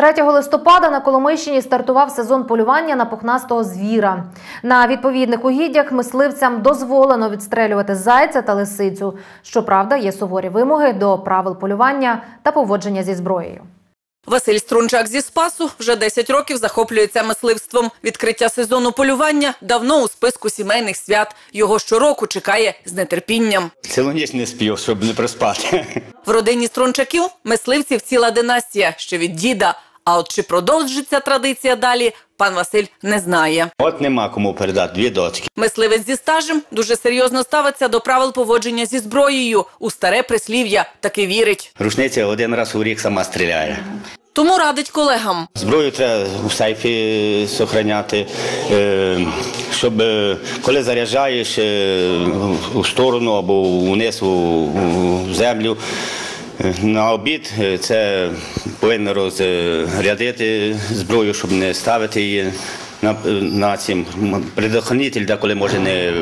3 листопада на Коломийщині стартував сезон полювання на пухнастого звіра. На відповідних угіддях мисливцям дозволено відстрелювати зайця та лисицю. Щоправда, є суворі вимоги до правил полювання та поводження зі зброєю. Василь Струнчак зі Спасу вже 10 років захоплюється мисливством. Відкриття сезону полювання давно у списку сімейних свят. Його щороку чекає з нетерпінням. Цілу ніч не спів, щоб не проспати. В родині Струнчаків мисливців ціла династія, ще від діда. А от чи продовжиться традиція далі, пан Василь не знає. От нема кому передати дві дочки. Мисливець зі стажем дуже серйозно ставиться до правил поводження зі зброєю. У старе прислів'я таки вірить. Рушниця один раз у рік сама стріляє. Тому радить колегам. Зброю треба у сейфі зберігати, е, щоб е, коли заряджаєш е, у сторону або вниз у, у землю. На обід е, це повинно розрядити зброю, щоб не ставити її на, на цим предохранитель, деколи може не,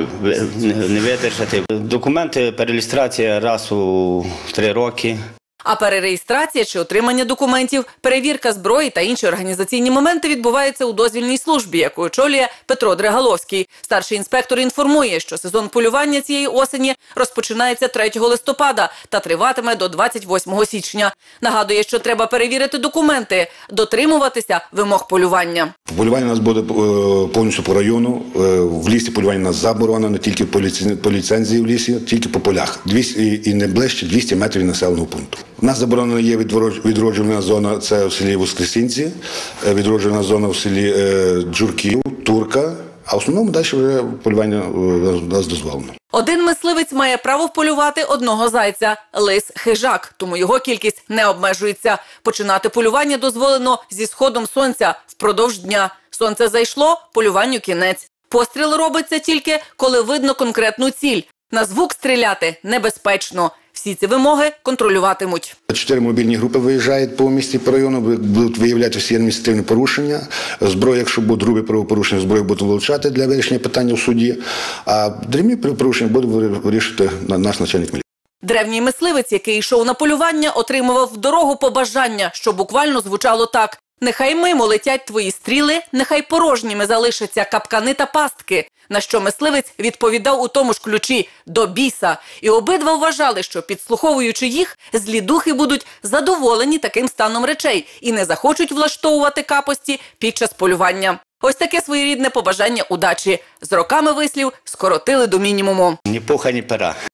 не видержати. Документи перелюстрація раз у три роки. А перереєстрація чи отримання документів, перевірка зброї та інші організаційні моменти відбуваються у дозвільній службі, яку очолює Петро Дрегаловський. Старший інспектор інформує, що сезон полювання цієї осені розпочинається 3 листопада та триватиме до 28 січня. Нагадує, що треба перевірити документи, дотримуватися вимог полювання. Полювання у нас буде е, повністю по району. Е, В лісі полювання у нас заборонено, не тільки по ліцензії в лісі, тільки по полях. 200 і- не ближче 200 метрів населеного пункту. У нас заборонена є відроджувана зона, це в селі Воскресінці, е, відроджувальна зона в селі Джурків, Турка. А в основному далі вже полювання е, нас дозволено. Один мисливець має право вполювати одного зайця лис хижак, тому його кількість не обмежується. Починати полювання дозволено зі сходом сонця впродовж дня. Сонце зайшло, полюванню кінець. Постріл робиться тільки коли видно конкретну ціль. На звук стріляти небезпечно. Всі ці вимоги контролюватимуть. Чотири мобільні групи виїжджають по місті по району, будуть виявляти всі адміністративні порушення. Зброю, якщо будуть грубі правопорушення, зброю будуть вилучати для вирішення питання в суді. А дрібні правопорушення буде вирішувати на- наш начальник міліції. Древній мисливець, який йшов на полювання, отримував в дорогу побажання, що буквально звучало так: нехай мимо летять твої стріли, нехай порожніми залишаться капкани та пастки. На що мисливець відповідав у тому ж ключі до біса, і обидва вважали, що підслуховуючи їх, злі духи будуть задоволені таким станом речей і не захочуть влаштовувати капості під час полювання. Ось таке своєрідне побажання удачі з роками вислів скоротили до мінімуму. Ні пуха, ні пера.